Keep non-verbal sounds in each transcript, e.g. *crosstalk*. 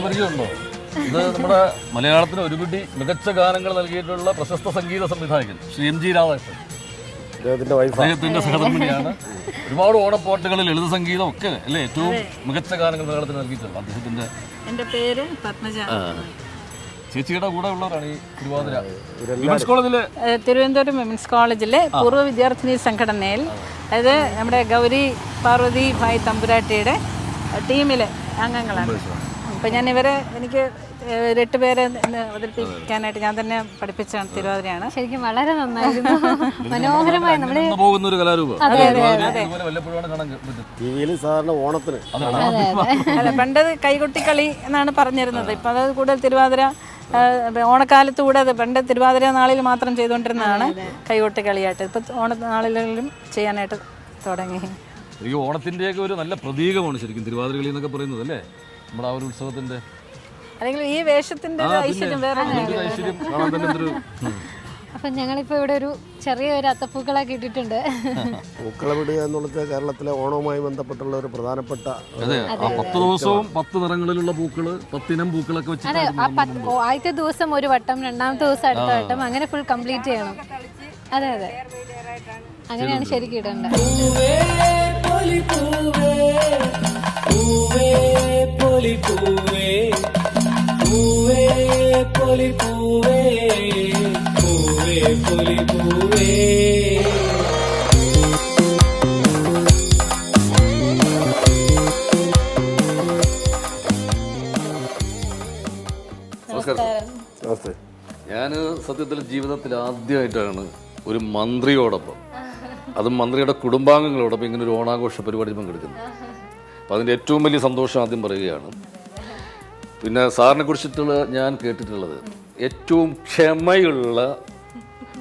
ചേച്ചിയെ പരിചയമുണ്ടോ? ഇത് നമ്മുടെ മലയാളത്തിന് ഒരുപിടി മികച്ച ഗാനങ്ങൾ നൽകിയിട്ടുള്ള പ്രശസ്ത സംഗീത സംവിധായകൻ ശ്രീ എം ജി രാധാകൃഷ്ണൻ. അദ്ദേഹത്തിന്റെ സഹധർമ്മിണിയാണ്. ഒരുപാട് ഓണപ്പാട്ടുകളിൽ ലളിത സംഗീതം ഒക്കെ അല്ലേ ഏറ്റവും മികച്ച ഗാനങ്ങൾ മലയാളത്തിന് നൽകിയിട്ടുള്ളത് അദ്ദേഹത്തിന്റെ എന്റെ പേര് പത്മജ. ചേച്ചിയുടെ കൂടെ ഉള്ളവരാണ് ഈ തിരുവാതിര. വിമൻസ് കോളേജിൽ തിരുവനന്തപുരം വിമൻസ് കോളേജിലെ പൂർവ വിദ്യാർത്ഥിനി സംഘടനയിൽ അതായത് നമ്മുടെ ഗൗരി പാർവതി ഭായ് തമ്പുരാട്ടിയുടെ ടീമിലെ അംഗങ്ങളാണ്. അപ്പം ഞാൻ ഇവരെ എനിക്ക് എട്ട് പേരെ ഇന്ന് അവതരിപ്പിക്കാനായിട്ട് ഞാൻ തന്നെ പഠിപ്പിച്ചാണ് തിരുവാതിരയാണ്. ശരിക്കും വളരെ നന്നായിരുന്നു. *laughs* മനോഹരമായി നമ്മൾ പോകുന്ന ഒരു കലാരൂപം. തിരുവാതിര ഇതുപോലെ വല്ലപ്പോഴാണ് കാണാൻ പറ്റും? ടി വിയിൽ സാധാരണ ഓണത്തിന് അല്ല പണ്ടത് കൈകൊട്ടിക്കളി എന്നാണ് പറഞ്ഞിരുന്നത്. ഇപ്പം അത് കൂടുതൽ തിരുവാതിര ഓണക്കാലത്ത് കൂടെ അത് പണ്ട് തിരുവാതിര നാളിൽ മാത്രം ചെയ്തുകൊണ്ടിരുന്നതാണ് കൈകൊട്ടിക്കളിയായിട്ട്. ഇപ്പം ഓണ നാളിലും ചെയ്യാനായിട്ട് തുടങ്ങി. ഈ ഓണത്തിന്റെയൊക്കെ ഒരു നല്ല പ്രതീകമാണ് ശരിക്കും തിരുവാതിരകളി എന്നൊക്കെ പറയുന്നത് അല്ലേ? നമ്മുടെ ആ ഒരു ഉത്സവത്തിന്റെ അല്ലെങ്കിൽ ഈ വേഷത്തിന്റെ ഒരു ഐശ്വര്യം വേറെ ഒരു ഐശ്വര്യം കാണാൻ തന്നെ എന്തൊരു ഉം. അപ്പൊ ഞങ്ങളിപ്പോ ഇവിടെ ഒരു ചെറിയൊരു അത്തപ്പൂക്കളൊക്കെ ഇട്ടിട്ടുണ്ട് പൂക്കളമിടുക എന്നുള്ളത് കേരളത്തിലെ ഓണവുമായി ബന്ധപ്പെട്ടുള്ള ഒരു പ്രധാനപ്പെട്ട അതെ ആ പത്ത് ദിവസവും പത്ത് നിറങ്ങളിലുള്ള പൂക്കൾ പത്തിനം പൂക്കളൊക്കെ അതെ വെച്ചിട്ട് ആ പത്ത് ഓ, ആദ്യത്തെ ദിവസം ഒരു വട്ടം രണ്ടാമത്തെ ദിവസം അടുത്ത വട്ടം അങ്ങനെ ഫുൾ കംപ്ലീറ്റ് ചെയ്യണം. അതെ അതെ. അങ്ങനെയാണ് ശരിക്കും ഇടേണ്ടത്. പൂവേ പൊലി പൂവേ പൂവേ പൊലി പൂവേ പൂവേ പൊലി പൂവേ. നമസ്കാരം. നമസ്തേ. ഞാൻ സത്യത്തിൽ ജീവിതത്തിൽ ആദ്യമായിട്ടാണ് ഒരു മന്ത്രിയോടൊപ്പം. അതും മന്ത്രിയുടെ കുടുംബാംഗങ്ങളോടൊപ്പം ഇങ്ങനെ ഒരു ഓണാഘോഷ പരിപാടി പങ്കെടുക്കുന്നത്. അപ്പം അതിന്റെ ഏറ്റവും വലിയ സന്തോഷം ആദ്യം പറയുകയാണ്. പിന്നെ സാറിനെ കുറിച്ചിട്ടുള്ള ഞാൻ കേട്ടിട്ടുള്ളത് ഏറ്റവും ക്ഷമയുള്ള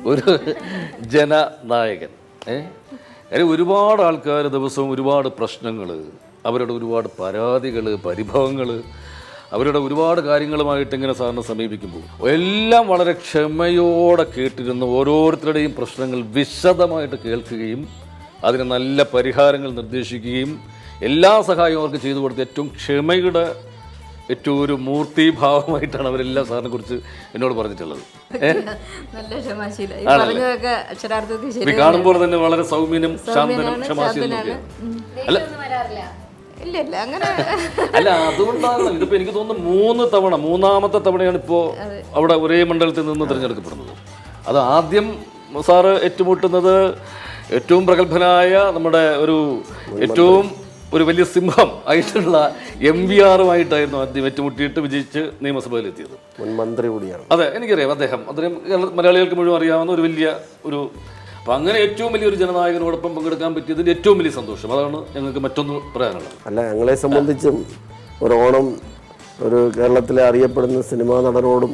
ഒരു ജനനായകൻ. ഏ? ഒരുപാട് ആൾക്കാർ ദിവസവും ഒരുപാട് പ്രശ്നങ്ങൾ അവരുടെ ഒരുപാട് പരാതികൾ പരിഭവങ്ങൾ അവരുടെ ഒരുപാട് കാര്യങ്ങളുമായിട്ട് ഇങ്ങനെ സാറിനെ സമീപിക്കുമ്പോൾ എല്ലാം വളരെ ക്ഷമയോടെ കേട്ടിരുന്ന ഓരോരുത്തരുടെയും പ്രശ്നങ്ങൾ വിശദമായിട്ട് കേൾക്കുകയും അതിന് നല്ല പരിഹാരങ്ങൾ നിർദ്ദേശിക്കുകയും എല്ലാ സഹായവും അവർക്ക് ചെയ്തു കൊടുത്ത് ഏറ്റവും ക്ഷമയുടെ ഏറ്റവും ഒരു മൂർത്തിഭാവമായിട്ടാണ് അവരെല്ലാം സാറിനെ കുറിച്ച് എന്നോട് പറഞ്ഞിട്ടുള്ളത്. *laughs* ആണല്ലേ? കാണുമ്പോൾ തന്നെ വളരെ സൗമ്യനും ശാന്തനും ക്ഷമാശീലനും അല്ല. ഇല്ല ഇല്ല അങ്ങനെ *laughs* അല്ല അതുകൊണ്ടാണ് ഇതിപ്പോ എനിക്ക് തോന്നുന്നു മൂന്ന് തവണ മൂന്നാമത്തെ തവണയാണ് ഇപ്പോ അവിടെ ഒരേ മണ്ഡലത്തിൽ നിന്ന് തിരഞ്ഞെടുക്കപ്പെടുന്നത്. അത് ആദ്യം സാറ് ഏറ്റുമുട്ടുന്നത് ഏറ്റവും പ്രഗത്ഭനായ നമ്മുടെ ഒരു ഏറ്റവും ഒരു വലിയ സിംഹം ആയിട്ടുള്ള എം വി ആറുമായിട്ടായിരുന്നു ആദ്യം ഏറ്റുമുട്ടിയിട്ട് വിജയിച്ച് നിയമസഭയിലെത്തിയത്. മുൻ മന്ത്രി കൂടിയാണ്. അതെ എനിക്കറിയാം അദ്ദേഹം. അദ്ദേഹം മലയാളികൾക്ക് മുഴുവൻ അറിയാവുന്ന ഒരു വലിയ ഒരു അപ്പം അങ്ങനെ ഏറ്റവും വലിയൊരു ജനനായകനോടൊപ്പം പങ്കെടുക്കാൻ പറ്റിയതിൽ ഏറ്റവും വലിയ സന്തോഷം. അതാണ് ഞങ്ങൾക്ക് മറ്റൊന്ന് പറയാനുള്ളത്. അല്ല ഞങ്ങളെ സംബന്ധിച്ചും ഒരു ഓണം ഒരു കേരളത്തിലെ അറിയപ്പെടുന്ന സിനിമാ നടനോടും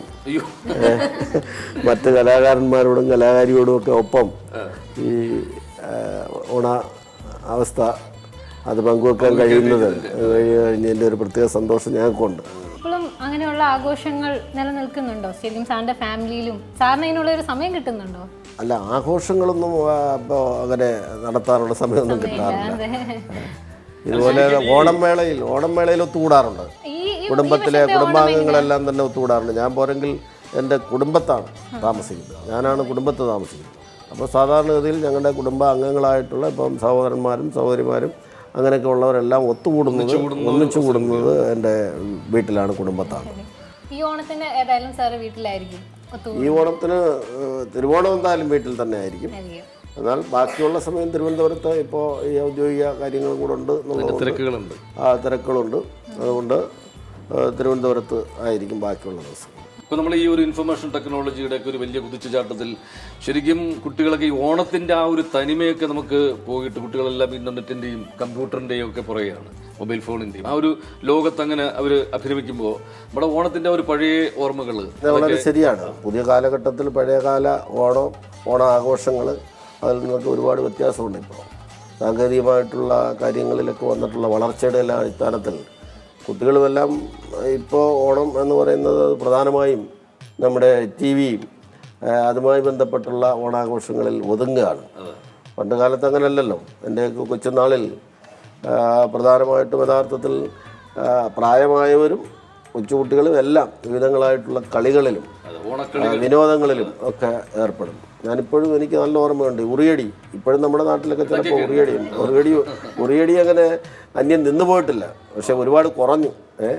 മറ്റ് കലാകാരന്മാരോടും കലാകാരിയോടും ഒക്കെ ഒപ്പം ഈ ഓണ അവസ്ഥ അത് പങ്കുവെക്കാൻ കഴിയുന്നത്. കഴിഞ്ഞതിന്റെ ഒരു പ്രത്യേക സന്തോഷം ഞങ്ങൾക്കുണ്ട്. ഇപ്പോഴും അങ്ങനെയുള്ള ആഘോഷങ്ങൾ നിലനിൽക്കുന്നുണ്ടോ? ശരിക്കും സാറിന്റെ ഫാമിലിയിലും സാറിന് അതിനുള്ള ഒരു സമയം കിട്ടുന്നുണ്ടോ? അല്ല ആഘോഷങ്ങളൊന്നും ഇപ്പോൾ അങ്ങനെ നടത്താനുള്ള സമയമൊന്നും കിട്ടാറില്ല. ഇതുപോലെ ഓണം മേളയിൽ ഓണം മേളയിൽ ഒത്തുകൂടാറുണ്ട്. കുടുംബത്തിലെ കുടുംബാംഗങ്ങളെല്ലാം തന്നെ ഒത്തുകൂടാറുണ്ട്. ഞാൻ പോരെങ്കിൽ എന്റെ കുടുംബത്താണ് താമസിക്കുന്നത്. ഞാനാണ് കുടുംബത്ത് താമസിക്കുന്നത്. അപ്പോൾ സാധാരണഗതിയിൽ ഞങ്ങളുടെ കുടുംബ അംഗങ്ങളായിട്ടുള്ള ഇപ്പം സഹോദരന്മാരും സഹോദരിമാരും അങ്ങനെയൊക്കെ ഉള്ളവരെല്ലാം ഒത്തുകൂടുന്നത് ഒന്നിച്ചു കൂടുന്നത് എന്റെ വീട്ടിലാണ് കുടുംബത്താണ്. ഈ ഓണത്തിന് ഏതായാലും സാറ് വീട്ടിലായിരിക്കും ഈ ഓണത്തിന് തിരുവോണം എന്തായാലും വീട്ടിൽ തന്നെ ആയിരിക്കും. എന്നാൽ ബാക്കിയുള്ള സമയം തിരുവനന്തപുരത്ത് ഇപ്പോൾ ഈ ഔദ്യോഗിക കാര്യങ്ങളും കൂടെ ഉണ്ട് തിരക്കുകളുണ്ട്. ആ തിരക്കുകളുണ്ട്. അതുകൊണ്ട് തിരുവനന്തപുരത്ത് ആയിരിക്കും ബാക്കിയുള്ള ദിവസം. ഇപ്പം നമ്മൾ ഈ ഒരു ഇൻഫർമേഷൻ ടെക്നോളജിയുടെ ഒക്കെ ഒരു വലിയ കുതിച്ചുചാട്ടത്തിൽ ശരിക്കും കുട്ടികളൊക്കെ ഈ ഓണത്തിന്റെ ആ ഒരു തനിമയൊക്കെ നമുക്ക് പോയിട്ട് കുട്ടികളെല്ലാം ഇന്റർനെറ്റിന്റെയും കമ്പ്യൂട്ടറിന്റെയും ഒക്കെ പുറകെയാണ് മൊബൈൽ ഫോണിന്റെയും ആ ഒരു ലോകത്തങ്ങനെ അവർ അഭിനമിക്കുമ്പോൾ നമ്മുടെ ഓണത്തിന്റെ ഒരു പഴയ ഓർമ്മകൾ വളരെ ശരിയാണ്. പുതിയ കാലഘട്ടത്തിൽ പഴയകാല ഓണം ഓണ ആഘോഷങ്ങൾ അതിൽ നിന്നൊക്കെ ഒരുപാട് വ്യത്യാസമുണ്ട് ഇപ്പോൾ സാങ്കേതികമായിട്ടുള്ള കാര്യങ്ങളിലൊക്കെ വന്നിട്ടുള്ള വളർച്ചയുടെ എല്ലാ അടിസ്ഥാനത്തിൽ കുട്ടികളുമെല്ലാം ഇപ്പോൾ ഓണം എന്ന് പറയുന്നത് പ്രധാനമായും നമ്മുടെ ടി വിയും അതുമായി ബന്ധപ്പെട്ടുള്ള ഓണാഘോഷങ്ങളിൽ ഒതുങ്ങുകയാണ്. പണ്ട് കാലത്ത് അങ്ങനെയല്ലല്ലോ. എന്റെയൊക്കെ കൊച്ചുനാളിൽ പ്രധാനമായിട്ടും യഥാർത്ഥത്തിൽ പ്രായമായവരും കൊച്ചുകുട്ടികളും എല്ലാം വിവിധങ്ങളായിട്ടുള്ള കളികളിലും വിനോദങ്ങളിലും ഒക്കെ ഏർപ്പെടും. ഞാനിപ്പോഴും എനിക്ക് നല്ല ഓർമ്മയുണ്ട് ഉറിയടി. ഇപ്പോഴും നമ്മുടെ നാട്ടിലൊക്കെ ചിലപ്പോൾ ഉറിയടി ഉറിയടി ഉറിയടി അങ്ങനെ അന്യം നിന്നു പോയിട്ടില്ല. പക്ഷെ ഒരുപാട് കുറഞ്ഞു ഏ?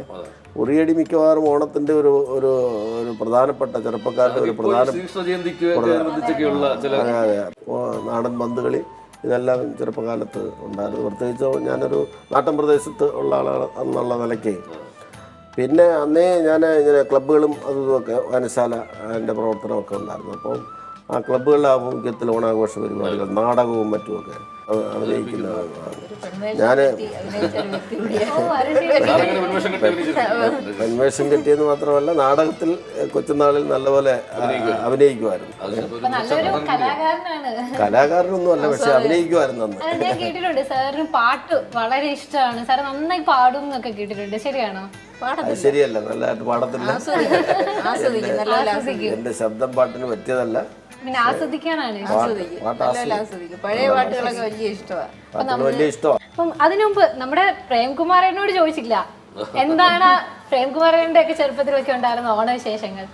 ഉറിയടി മിക്കവാറും ഓണത്തിന്റെ ഒരു ഒരു ഒരു പ്രധാനപ്പെട്ട ചെറുപ്പക്കാരുടെ ഒരു പ്രധാന നാടൻ പന്തുകളി ഇതെല്ലാം ചെറുപ്പകാലത്ത് ഉണ്ടായിരുന്നു. പ്രത്യേകിച്ച് ഞാനൊരു നാട്ടിൻ പ്രദേശത്ത് ഉള്ള ആളാണ് എന്നുള്ള നിലയ്ക്ക്. പിന്നെ അന്നേ ഞാൻ ഇങ്ങനെ ക്ലബ്ബുകളും അതും ഒക്കെ വായനശാല എന്റെ പ്രവർത്തനമൊക്കെ ഉണ്ടായിരുന്നു. അപ്പം ആ ക്ലബ്ബുകളുടെ ആഭിമുഖ്യത്തിൽ ഓണാഘോഷ പരിപാടികൾ നാടകവും മറ്റുമൊക്കെ അഭിനയിക്കുന്നതാണ് ഞാൻ അഭിനയിച്ചിട്ടുണ്ട്. കിട്ടിയെന്ന് മാത്രമല്ല നാടകത്തിൽ കൊച്ചുനാളിൽ നല്ലപോലെ അഭിനയിക്കുമായിരുന്നു. നല്ലൊരു കലാകാരനാണ്. കലാകാരനൊന്നും അല്ല പക്ഷെ അഭിനയിക്കുമായിരുന്നു അന്ന്. ഞാൻ കേട്ടിട്ടുണ്ട് സാറിന് പാട്ട് വളരെ ഇഷ്ടമാണ്. സാർ നന്നായി പാടും എന്നൊക്കെ കേട്ടിട്ടുണ്ട്. ശരിയാണോ? ശരിയല്ല നല്ലതായിട്ട് പാടത്തില്ല. എന്റെ ശബ്ദം പാട്ടിന് പറ്റിയതല്ല. പിന്നെ ആസ്വദിക്കാനാണ് ആസ്വദിക്കും. പഴയ പാട്ടുകളൊക്കെ ഇഷ്ടമാണ് പാട്ടിന് വലിയ ഇഷ്ടമാണ് അപ്പം അതിനു മുമ്പ് നമ്മുടെ പ്രേംകുമാറിനോട് ചോദിച്ചില്ല എന്താണ് പ്രേംകുമാറിന്റെ ഒക്കെ ചെറുപ്പത്തിലൊക്കെ ഉണ്ടായിരുന്ന ഓണവിശേഷങ്ങൾ?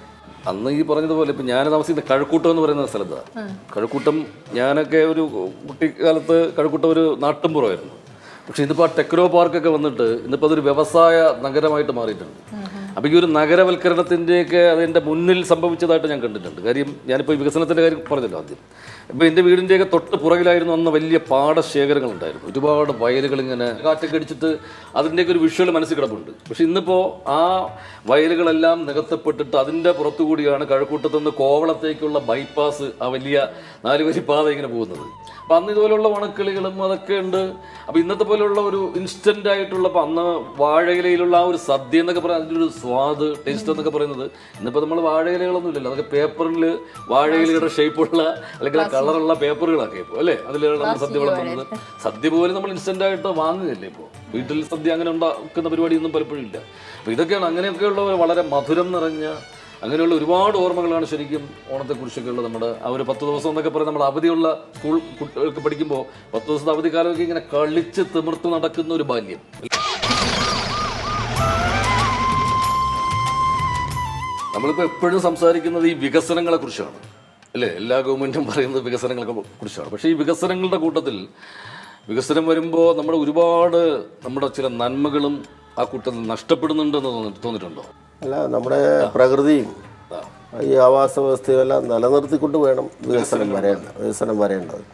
അന്ന് ഈ പറഞ്ഞതുപോലെ ഇപ്പം ഞാൻ താമസിക്കുന്ന കഴക്കൂട്ടം എന്ന് പറയുന്ന സ്ഥലത്താണ് കഴക്കൂട്ടം ഞാനൊക്കെ ഒരു കുട്ടിക്കാലത്ത് കഴക്കൂട്ടം ഒരു നാട്ടുംപുറമായിരുന്നു പക്ഷെ ഇന്നിപ്പോൾ ആ ടെക്നോ പാർക്കൊക്കെ വന്നിട്ട് ഇന്നിപ്പോൾ അതൊരു വ്യവസായ നഗരമായിട്ട് മാറിയിട്ടുണ്ട്. അപ്പോൾ ഈ ഒരു നഗരവൽക്കരണത്തിന്റെയൊക്കെ അതിന്റെ മുന്നിൽ സംഭവിച്ചതായിട്ട് ഞാൻ കണ്ടിട്ടുണ്ട്. കാര്യം ഞാനിപ്പോൾ വികസനത്തിന്റെ കാര്യം പറഞ്ഞല്ലോ ആദ്യം. ഇപ്പോൾ എന്റെ വീടിന്റെയൊക്കെ തൊട്ട് പുറകിലായിരുന്നു അന്ന് വലിയ പാടശേഖരങ്ങളുണ്ടായിരുന്നു ഒരുപാട് വയലുകൾ ഇങ്ങനെ കാറ്റൊക്കെ അടിച്ചിട്ട് അതിന്റെയൊക്കെ ഒരു വിഷ്വൽ മനസ്സിൽ കിടപ്പുണ്ട്. പക്ഷെ ഇന്നിപ്പോൾ ആ വയലുകളെല്ലാം നികത്തപ്പെട്ടിട്ട് അതിന്റെ പുറത്തുകൂടിയാണ് കഴക്കൂട്ടത്തു നിന്ന് കോവളത്തേക്കുള്ള ബൈപ്പാസ് ആ വലിയ നാലുവരി പാത ഇങ്ങനെ പോകുന്നത്. അപ്പം അന്ന് ഇതുപോലുള്ള വണക്കളികളും അതൊക്കെ ഉണ്ട്. അപ്പം ഇന്നത്തെ പോലെയുള്ള ഒരു ഇൻസ്റ്റന്റ് ആയിട്ടുള്ള അന്ന് വാഴയിലയിലുള്ള ആ ഒരു സദ്യ എന്നൊക്കെ പറയുന്നത് അതിന്റെ ഒരു സ്വാദ് ടേസ്റ്റ് എന്നൊക്കെ പറയുന്നത്. ഇന്നിപ്പോൾ നമ്മൾ വാഴയിലകളൊന്നും ഇല്ലല്ലോ അതൊക്കെ പേപ്പറിൽ വാഴയിലയുടെ ഷേപ്പുള്ള അല്ലെങ്കിൽ ആ കളറുള്ള പേപ്പറുകളൊക്കെ ഇപ്പോൾ അല്ലേ? അതിലാണ് നമ്മൾ സദ്യ വിളമ്പുന്നത്. സദ്യ പോലും നമ്മൾ ഇൻസ്റ്റന്റ് ആയിട്ട് വാങ്ങുകയല്ലേ ഇപ്പോൾ വീട്ടിൽ സദ്യ അങ്ങനെ ഉണ്ടാക്കുന്ന പരിപാടിയൊന്നും പലപ്പോഴും ഇല്ല. അപ്പോൾ ഇതൊക്കെയാണ് അങ്ങനെയൊക്കെയുള്ള വളരെ മധുരം നിറഞ്ഞ അങ്ങനെയുള്ള ഒരുപാട് ഓർമ്മകളാണ് ശരിക്കും ഓണത്തെക്കുറിച്ചൊക്കെ ഉള്ളത് നമ്മുടെ ആ ഒരു പത്ത് ദിവസം എന്നൊക്കെ പറയുന്നത് നമ്മൾ അവധിയുള്ള സ്കൂൾ കുട്ടികൾക്ക് പഠിക്കുമ്പോൾ പത്ത് ദിവസത്തെ അവധിക്കാലമൊക്കെ ഇങ്ങനെ കളിച്ച് തിമിർത്ത് നടക്കുന്ന ഒരു ബാല്യം. നമ്മളിപ്പോൾ എപ്പോഴും സംസാരിക്കുന്നത് ഈ വികസനങ്ങളെ കുറിച്ചാണ്. അല്ലേ? എല്ലാ ഗവൺമെന്റും പറയുന്നത് വികസനങ്ങളെ കുറിച്ചാണ്. പക്ഷേ ഈ വികസനങ്ങളുടെ കൂട്ടത്തിൽ വികസനം വരുമ്പോൾ നമ്മുടെ ഒരുപാട് നമ്മുടെ ചില നന്മകളും ആ കൂട്ടത്തിൽ നഷ്ടപ്പെടുന്നുണ്ടെന്ന് തോന്നി തോന്നിയിട്ടുണ്ടോ? അല്ല നമ്മുടെ പ്രകൃതിയും ഈ ആവാസ വ്യവസ്ഥയും എല്ലാം നിലനിർത്തിക്കൊണ്ട് വേണം വികസനം വരേണ്ട വികസനം വരേണ്ടത്.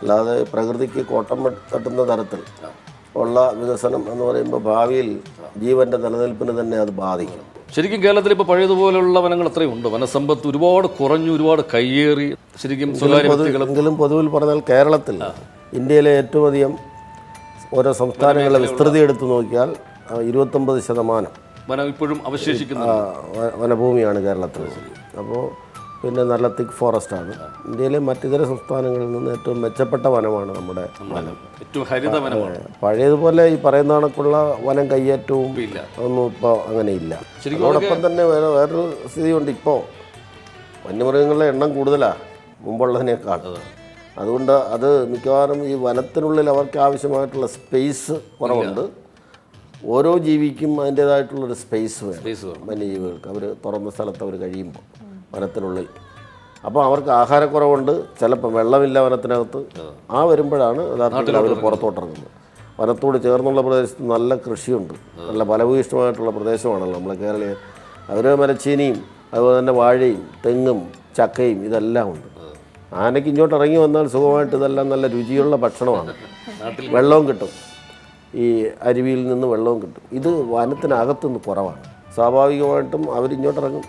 അല്ലാതെ പ്രകൃതിക്ക് കോട്ടം തട്ടുന്ന തരത്തിൽ ഉള്ള വികസനം എന്ന് പറയുമ്പോൾ ഭാവിയിൽ ജീവന്റെ നിലനിൽപ്പിന് തന്നെ അത് ബാധിക്കും. ശരിക്കും കേരളത്തിൽ ഇപ്പോൾ പഴയതുപോലെയുള്ള വനങ്ങൾ അത്രയും ഉണ്ട്. വനസമ്പത്ത് ഒരുപാട് കുറഞ്ഞു ഒരുപാട് കയ്യേറി. ശരിക്കും എങ്കിലും പൊതുവിൽ പറഞ്ഞാൽ കേരളത്തിൽ ഇന്ത്യയിലെ ഏറ്റവും അധികം ഓരോ സംസ്ഥാനങ്ങളിലെ വിസ്തൃതി എടുത്തു നോക്കിയാൽ ഇരുപത്തൊമ്പത് ശതമാനം വനം ഇപ്പോഴും അവശേഷിക്കുന്ന വനഭൂമിയാണ് കേരളത്തിൽ. അപ്പോൾ പിന്നെ നല്ല തിക്ക് ആണ്. ഇന്ത്യയിലെ മറ്റിതര സംസ്ഥാനങ്ങളിൽ നിന്ന് ഏറ്റവും മെച്ചപ്പെട്ട വനമാണ് നമ്മുടെ വനം. ഏറ്റവും ഹരിത വനമാണ്. പഴയതുപോലെ ഈ പറയുന്ന കണക്കുള്ള വനം കയ്യേറ്റവും ഒന്നും ഇപ്പോൾ അങ്ങനെ ഇല്ല ശരിക്കും അതോടൊപ്പം തന്നെ വേറെ വേറൊരു സ്ഥിതിയുണ്ട് ഇപ്പോൾ വന്യമൃഗങ്ങളുടെ എണ്ണം കൂടുതലാണ് മുമ്പുള്ളതിനേക്കാൾ. അതുകൊണ്ട് അത് മിക്കവാറും ഈ വനത്തിനുള്ളിൽ അവർക്ക് ആവശ്യമായിട്ടുള്ള സ്പേസ് കുറവുണ്ട്. ഓരോ ജീവിക്കും അതിന്റേതായിട്ടുള്ളൊരു സ്പേസ് വേണം. വന്യജീവികൾക്ക്. അവർ തുറന്ന സ്ഥലത്ത് അവർ കഴിയുമ്പോൾ. വനത്തിനുള്ളിൽ. അപ്പോൾ അവർക്ക് ആഹാരക്കുറവുണ്ട്. ചിലപ്പോൾ വെള്ളമില്ല വനത്തിനകത്ത്. ആ വരുമ്പോഴാണ് യഥാർത്ഥത്തിൽ അവർ പുറത്തോട്ടിറങ്ങുന്നത്. വനത്തോട് ചേർന്നുള്ള പ്രദേശത്ത് നല്ല കൃഷിയുണ്ട്. നല്ല ഫലഭൂയിഷ്ടമായിട്ടുള്ള പ്രദേശമാണല്ലോ നമ്മളെ കേരളീയ അവർ മരച്ചീനിയും അതുപോലെ തന്നെ വാഴയും തെങ്ങും ചക്കയും ഇതെല്ലാം ഉണ്ട്. ആനയ്ക്ക് ഇങ്ങോട്ട് ഇറങ്ങി വന്നാൽ സുഖമായിട്ട് ഇതെല്ലാം നല്ല രുചിയുള്ള ഭക്ഷണമാണ്. വെള്ളവും കിട്ടും. ഈ അരുവിയിൽ നിന്ന് വെള്ളവും കിട്ടും. ഇത് വനത്തിനകത്തുനിന്ന് കുറവാണ്. സ്വാഭാവികമായിട്ടും അവരിങ്ങോട്ടിറങ്ങും.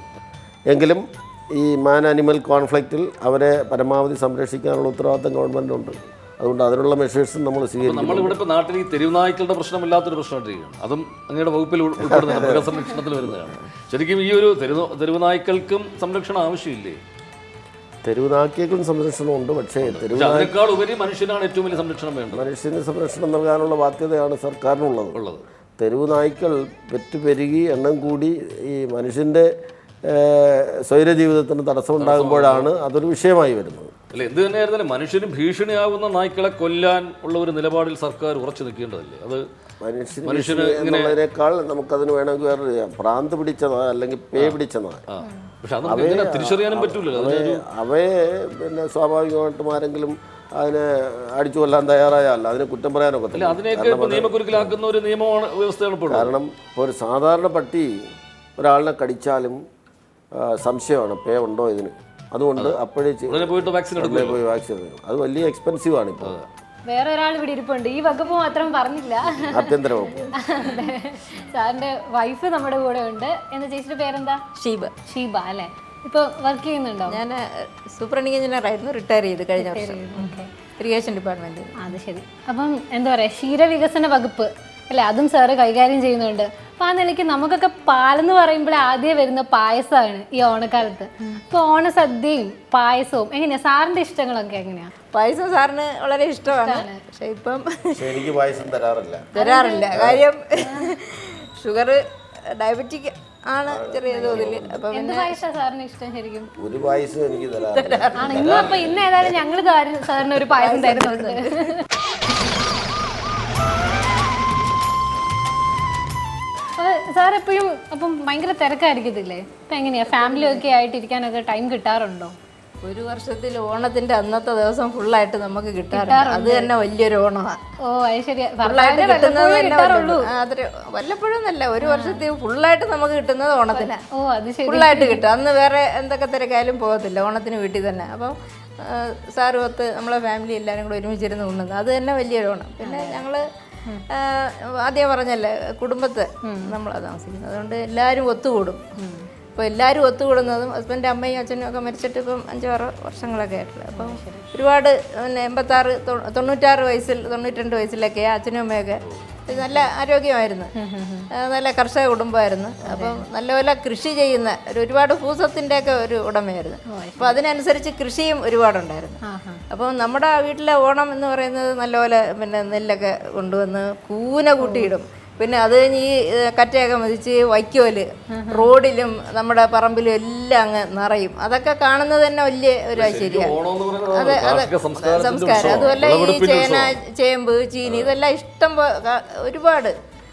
എങ്കിലും ഈ മാൻ ആനിമൽ കോൺഫ്ലിക്റ്റിൽ അവരെ പരമാവധി സംരക്ഷിക്കാനുള്ള ഉത്തരവാദിത്തം ഗവൺമെന്റുണ്ട് അതുകൊണ്ട് അതിനുള്ള മെഷേഴ്സും നമ്മൾ സ്വീകരിക്കും നമ്മളിവിടെ ഇപ്പോൾ നാട്ടിൽ ഈ തെരുവുനായ്ക്കളുടെ പ്രശ്നമില്ലാത്തൊരു പ്രശ്നമായിട്ടിരിക്കുകയാണ്. അതും അങ്ങയുടെ വകുപ്പിൽ ഉൾ- ഉൾപ്പെടുന്ന *laughs* മൃഗസംരക്ഷണത്തിൽ വരുന്നതാണ്. ശരിക്കും ഈ ഒരു തെരുവ് തെരുവുനായ്ക്കൾക്കും സംരക്ഷണം ആവശ്യമില്ലേ? തെരുവുനാക്കിയേക്കും സംരക്ഷണമുണ്ട് പക്ഷേ അതിനേക്കാൾ ഉപരി മനുഷ്യനാണ് ഏറ്റവും വലിയ സംരക്ഷണം വേണ്ടത്. മനുഷ്യന് സംരക്ഷണം നൽകാനുള്ള ബാധ്യതയാണ് സർക്കാരിനുള്ളത്. ഉള്ളത്. തെരുവുനായ്ക്കൾ നായ്ക്കൾ പെറ്റു പെരുകി എണ്ണം കൂടി ഈ മനുഷ്യന്റെ സ്വൈര ജീവിതത്തിന് തടസ്സമുണ്ടാകുമ്പോഴാണ് അതൊരു വിഷയമായി വരുന്നത്. അല്ല എന്ത് തന്നെയായിരുന്നാലും മനുഷ്യന് ഭീഷണിയാകുന്ന നായ്ക്കളെ കൊല്ലാൻ ഉള്ള ഒരു നിലപാടിൽ സർക്കാർ ഉറച്ചു നിൽക്കേണ്ടതല്ലേ? അത് മനുഷ്യന് എന്നുള്ളതിനേക്കാൾ നമുക്കതിന് വേണമെങ്കിൽ വേറെ പ്രാന്ത് പിടിച്ചതാ അല്ലെങ്കിൽ പേ പിടിച്ച നായ പക്ഷെ അത് എങ്ങനെ തിരിച്ചറിയാനും പറ്റൂലല്ലോ? അവയെ അവയെ പിന്നെ സ്വാഭാവികമായിട്ടും ആരെങ്കിലും അതിനെ അടിച്ചു കൊല്ലാൻ തയ്യാറായാൽ അതിനെ കുറ്റം പറയാനൊക്കെ അതിനെയൊക്കെ. കാരണം ഇപ്പോൾ ഒരു സാധാരണ പട്ടി ഒരാളിനെ കടിച്ചാലും സംശയമാണ് പേ ഉണ്ടോ ഇതിന്? അതുകൊണ്ട് അപ്പോഴേ പോയിട്ട് വാക്സിൻ പോയി വാക്സിൻ എടുക്കണം അത് വലിയ എക്സ്പെൻസീവ് ആണ് ഇപ്പോൾ വേറെ ഒരാൾ ഇവിടെ ഇരിപ്പുണ്ട്. ഈ വകുപ്പ് മാത്രം പറഞ്ഞില്ല. ആഭ്യന്തര വകുപ്പ്. *laughs* സാറിന്റെ വൈഫ് നമ്മുടെ കൂടെ ഉണ്ട്. എന്താ ചേച്ചിയുടെ പേരെന്താ? ഷീബ. ഷീബ അല്ലേ? ഇപ്പൊ വർക്ക് ചെയ്യുന്നുണ്ടോ? ഞാൻ സൂപ്രണ്ടിങ് എഞ്ചിനീയർ ആയിരുന്നു. റിട്ടയർ ചെയ്ത് കഴിഞ്ഞ വർഷം. ഓക്കെ ഇറിഗേഷൻ ഡിപ്പാർട്ട്മെന്റിൽ അത് ശരി. അപ്പം എന്താ പറയാ ക്ഷീരവികസന വകുപ്പ് അല്ലെ? അതും സാറ് കൈകാര്യം ചെയ്യുന്നുണ്ട്. അപ്പൊ ആ നിലയ്ക്ക് നമുക്കൊക്കെ പാലെന്ന് പറയുമ്പോൾ ആദ്യം വരുന്ന പായസമാണ് ഈ ഓണക്കാലത്ത്. അപ്പൊ ഓണസദ്യയും പായസവും എങ്ങനെയാ? സാറിന്റെ ഇഷ്ടങ്ങളൊക്കെ എങ്ങനെയാ? പായസം സാറിന് വളരെ ഇഷ്ടമാണ്. പക്ഷെ ഇപ്പം എനിക്ക് പായസം തരാറില്ല. തരാറില്ല. കാര്യം *laughs* ഷുഗർ ഡയബറ്റിക് ആണ് ചെറിയ തോതിൽ. അപ്പം എന്ത് പായസ സാറിന് ഇഷ്ടം ശരിക്കും? ഒരു പായസം എനിക്ക് തരാറില്ല. ഇന്ന് ഏതായാലും ഞങ്ങൾ സാറിന് ഒരു പായസം തരുന്നുണ്ട്. സാർ എപ്പോഴും അപ്പം ഭയങ്കര തിരക്കായിരിക്കത്തില്ലേ? ഇപ്പം എങ്ങനെയാ? ഫാമിലി ഒക്കെ ആയിട്ട് ഇരിക്കാനൊക്കെ ടൈം കിട്ടാറുണ്ടോ? ഒരു വർഷത്തിൽ ഓണത്തിന്റെ അന്നത്തെ ദിവസം ഫുള്ളായിട്ട് നമുക്ക് കിട്ടാറുണ്ട്. അത് തന്നെ വലിയൊരു ഓണമാണ് ഓ അത് ശരിയാ. ഫുള്ളായിട്ട് ഭർത്താവിനെ കിട്ടുന്നത് വല്ലപ്പോഴേ. അത്രേ എന്നല്ല ഒരു വർഷത്തിൽ ഫുള്ളായിട്ട് നമുക്ക് കിട്ടുന്നത് ഓണത്തിന്. ഓ അത് ശരി. ഫുള്ളായിട്ട് കിട്ടും. അന്ന് വേറെ എന്തൊക്കെ തിരക്കായാലും പോകത്തില്ല. ഓണത്തിന് വീട്ടിൽ തന്നെ. അപ്പം സാറുമൊത്ത് നമ്മളെ ഫാമിലി എല്ലാവരും കൂടെ ഒരുമിച്ചിരുന്ന് ഉണ്ണുന്നത്. അത് തന്നെ വലിയൊരു ഓണം. പിന്നെ ഞങ്ങൾ ആദ്യം പറഞ്ഞല്ലേ കുടുംബത്തെ നമ്മളാണ് താമസിക്കുന്നത്. അതുകൊണ്ട് എല്ലാവരും ഒത്തുകൂടും. അപ്പോൾ എല്ലാവരും ഒത്തുകൂടുന്നതും ഹസ്ബൻഡ് അമ്മയും അച്ഛനും ഒക്കെ മരിച്ചിട്ട് ഇപ്പം അഞ്ചാറ് വർഷങ്ങളൊക്കെ ആയിട്ടുള്ളത് അപ്പം ഒരുപാട് പിന്നെ എൺപത്താറ് തൊണ്ണൂറ്റാറ് വയസ്സിൽ തൊണ്ണൂറ്റിരണ്ട് വയസ്സിലൊക്കെ അച്ഛനും അമ്മയൊക്കെ നല്ല ആരോഗ്യമായിരുന്നു. നല്ല കർഷക കുടുംബമായിരുന്നു. അപ്പം നല്ലപോലെ കൃഷി ചെയ്യുന്ന ഒരു ഒരുപാട് ഭൂസത്തിന്റെ ഒക്കെ ഒരു ഉടമയായിരുന്നു. അപ്പോൾ അതിനനുസരിച്ച് കൃഷിയും ഒരുപാടുണ്ടായിരുന്നു. അപ്പം നമ്മുടെ വീട്ടിലെ ഓണം എന്ന് പറയുന്നത് നല്ലപോലെ പിന്നെ നെല്ലൊക്കെ കൊണ്ടുവന്ന് കൂന കൂട്ടിയിടും. പിന്നെ അത് കഴിഞ്ഞ് ഈ കറ്റയൊക്കെ മതിച്ച് വൈക്കോൽ റോഡിലും നമ്മുടെ പറമ്പിലും എല്ലാം അങ്ങ് നിറയും. അതൊക്കെ കാണുന്നത് തന്നെ വലിയ ഒരു എന്ന് അതെ അതെ. സംസ്കാരം അതുപോലെ അതുമല്ല ഈ ചേന ചേമ്പ് ചീനി ഇതെല്ലാം ഇഷ്ടം ഒരുപാട്.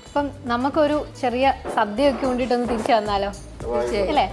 അപ്പം നമുക്കൊരു ചെറിയ സദ്യയൊക്കെ കൊണ്ടിട്ടൊന്ന് തിരിച്ചു വന്നാലോ? അല്ലേ?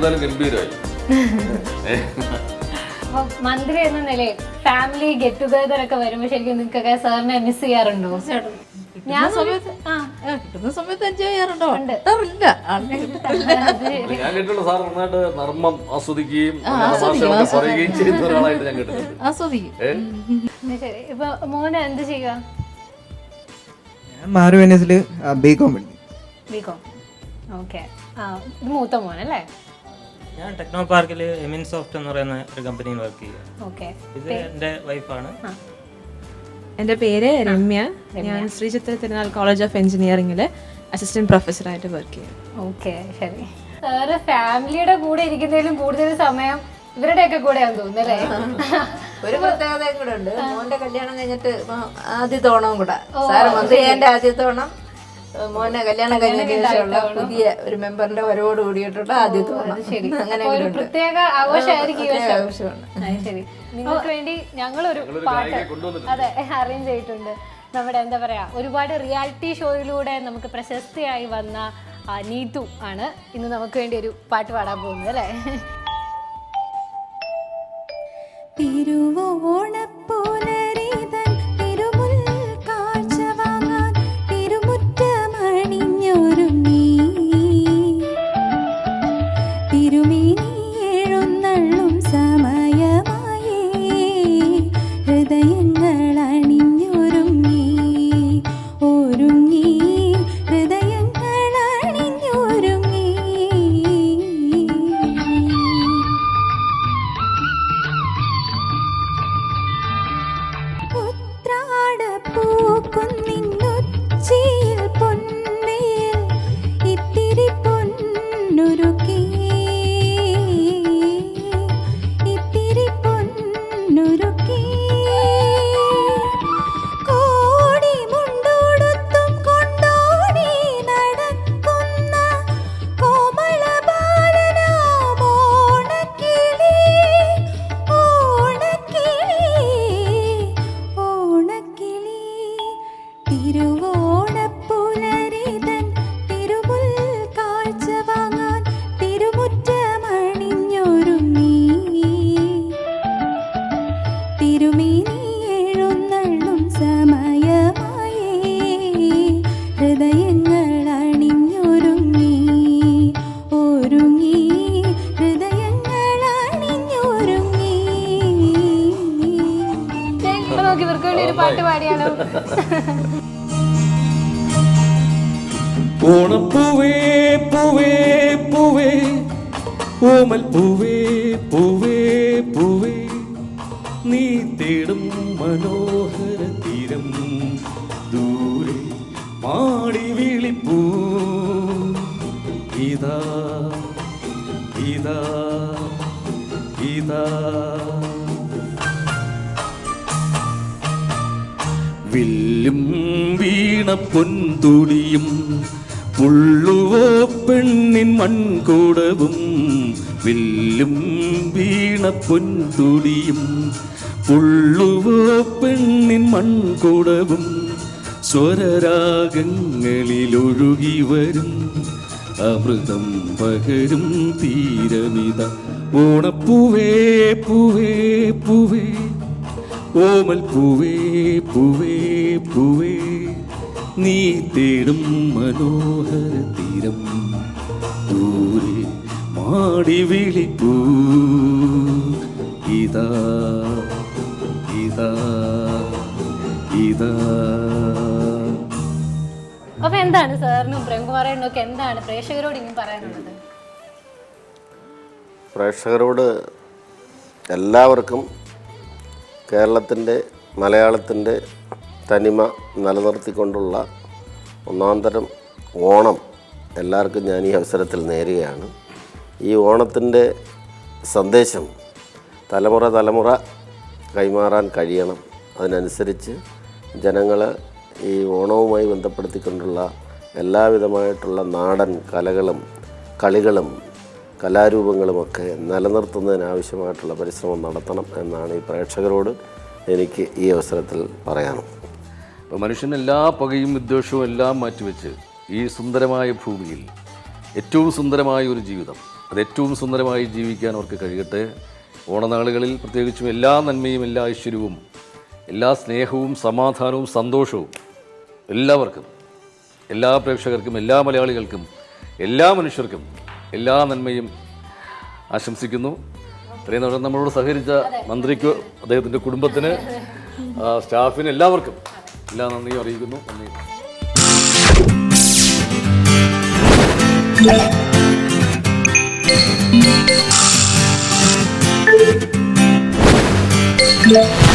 എന്തായാലും ഗംഭീരമായി. മന്ത്രി എന്ന നിലയിൽ ഫാമിലി ഗെറ്റ് ടുഗദർ ഒക്കെ വരുമ്പോ ശരിക്കും നിങ്ങൾക്കൊക്കെ സാറിനെ മിസ് ചെയ്യാറുണ്ടോ? ഞാൻ സമയത്ത് കിട്ടുന്ന സമയത്ത് എൻജോയ് ചെയ്യാറുണ്ടോ. കിട്ടാറില്ല. ഞാൻ കേട്ടിട്ടുള്ള സാർ നന്നായിട്ട് നർമ്മം ആസ്വദിക്കുകയും തമാശകളൊക്കെ പറയുകയും ചെയ്യുന്ന ഒരാളായിട്ട് ഞാൻ കേട്ടിട്ടുണ്ട്. *laughs* ആസ്വദിക്കും. ഏ? ശരി. ഇപ്പൊ മോന് എന്ത് ചെയ്യുക? ഞാൻ മാറി വെനസിൽ ബി കോം പഠിക്കും. ബികോം ഓക്കെ ആ ഇത് മൂത്ത മോനല്ലേ? ഞാൻ ടെക്നോ പാർക്കിൽ എമിൻ സോഫ്റ്റ് എന്ന് പറയുന്ന ഒരു കമ്പനിയിൽ വർക്ക് ചെയ്യുക ഓക്കെ ഇത് എന്റെ വൈഫാണ് എന്റെ പേര് രമ്യ. ഞാൻ ശ്രീ ചിത്ര തിരുനാൾ കോളേജ് ഓഫ് എഞ്ചിനീയറിംഗിൽ അസിസ്റ്റന്റ് പ്രൊഫസറായിട്ട് വർക്ക് ചെയ്യും ഓക്കെ ശരി. സാറ് ഫാമിലിയുടെ കൂടെ ഇരിക്കുന്നതിലും കൂടുതൽ സമയം ഇവരുടെയൊക്കെ കൂടെയാന്ന് തോന്നുന്നു അല്ലേ? ഒരു പ്രത്യേകതയും കൂടെ ഉണ്ട്. മോന്റെ കല്യാണം കഴിഞ്ഞിട്ട് ആദ്യത്തോണം കൂടെ. സാറ് മന്ത്രി എന്റെ ആദ്യത്തെ ഓണം ഏ, മോനെ കല്യാണം കഴിഞ്ഞ ശേഷമുള്ള പുതിയ ഒരു മെമ്പറിന്റെ വരവോട് കൂടിയിട്ടുള്ള ആദ്യത്തെ അങ്ങനെ ഒരു പ്രത്യേക ആഘോഷമായിരിക്കും. ശരി. നിങ്ങൾക്ക് വേണ്ടി ഞങ്ങൾ ഒരു പാട്ട് അതെ അറേഞ്ച് ചെയ്തിട്ടുണ്ട്. നമ്മുടെ എന്താ പറയാ ഒരുപാട് റിയാലിറ്റി ഷോയിലൂടെ നമുക്ക് പ്രശസ്തിയായി വന്ന നീതു ആണ് ഇന്ന് നമുക്ക് വേണ്ടി ഒരു പാട്ട് പാടാൻ പോകുന്നത് അല്ലേ? തിരുവോണപ്പുലരിതൻ ഓമൽ പൂവേ പൂവേ പൂവേ. നീ തേടും മനോഹര തീരം ദൂരെ മാടി വിളിപ്പൂ. ഇതാ ഇതാ ഇതാ. വില്ലും വീണ പൊൻതുടിയും പുള്ളുവോ പെണ്ണിൻ മൺകൂടവും വില്ലും വീണ പൊൻതുടിയും പുള്ളുവോ പെണ്ണിൻ മൺകുടവും സ്വരരാഗങ്ങളിലൊഴുകി വരും. അമൃതം പകരും തീരമിത ഓണപ്പൂവേ പൂവേ പൂവേ. ഓമൽ പൂവേ പൂവേ പൂവേ. നീ തേടും മനോഹര തീരം. ദൂരെ മാടി വിളിപ്പൂ. ഇതാ ഇതാ ഇതാ. അപ്പൊ എന്താണ് സാറിനും പ്രേംകുമാറിനൊക്കെ എന്താണ് പ്രേക്ഷകരോട് ഇനി പറയാനുള്ളത്? പ്രേക്ഷകരോട് എല്ലാവർക്കും കേരളത്തിന്റെ മലയാളത്തിന്റെ തനിമ നിലനിർത്തിക്കൊണ്ടുള്ള ഒന്നാം തരം ഓണം എല്ലാവർക്കും ഞാൻ ഈ അവസരത്തിൽ നേരുകയാണ്. ഈ ഓണത്തിന്റെ സന്ദേശം തലമുറ തലമുറ കൈമാറാൻ കഴിയണം. അതിനനുസരിച്ച് ജനങ്ങൾ ഈ ഓണവുമായി ബന്ധപ്പെടുത്തിക്കൊണ്ടുള്ള എല്ലാവിധമായിട്ടുള്ള നാടൻ കലകളും കളികളും കലാരൂപങ്ങളുമൊക്കെ നിലനിർത്തുന്നതിനാവശ്യമായിട്ടുള്ള പരിശ്രമം നടത്തണം എന്നാണ് ഈ പ്രേക്ഷകരോട് എനിക്ക് ഈ അവസരത്തിൽ പറയാനും അപ്പോൾ മനുഷ്യൻ എല്ലാ പകയും വിദ്വേഷവും എല്ലാം മാറ്റിവെച്ച് ഈ സുന്ദരമായ ഭൂമിയിൽ ഏറ്റവും സുന്ദരമായ ഒരു ജീവിതം അത് ഏറ്റവും സുന്ദരമായി ജീവിക്കാൻ അവർക്ക് കഴിയട്ടെ. ഓണനാളുകളിൽ പ്രത്യേകിച്ചും എല്ലാ നന്മയും എല്ലാ ഐശ്വര്യവും എല്ലാ സ്നേഹവും സമാധാനവും സന്തോഷവും എല്ലാവർക്കും എല്ലാ പ്രേക്ഷകർക്കും എല്ലാ മലയാളികൾക്കും എല്ലാ മനുഷ്യർക്കും എല്ലാ നന്മയും ആശംസിക്കുന്നു. ഇത്രയും നേരം നമ്മളോട് സഹകരിച്ച മന്ത്രിക്ക് അദ്ദേഹത്തിന്റെ കുടുംബത്തിന് സ്റ്റാഫിന് എല്ലാവർക്കും എല്ലാ നന്ദിയും അറിയിക്കുന്നു. നന്ദി. Yeah.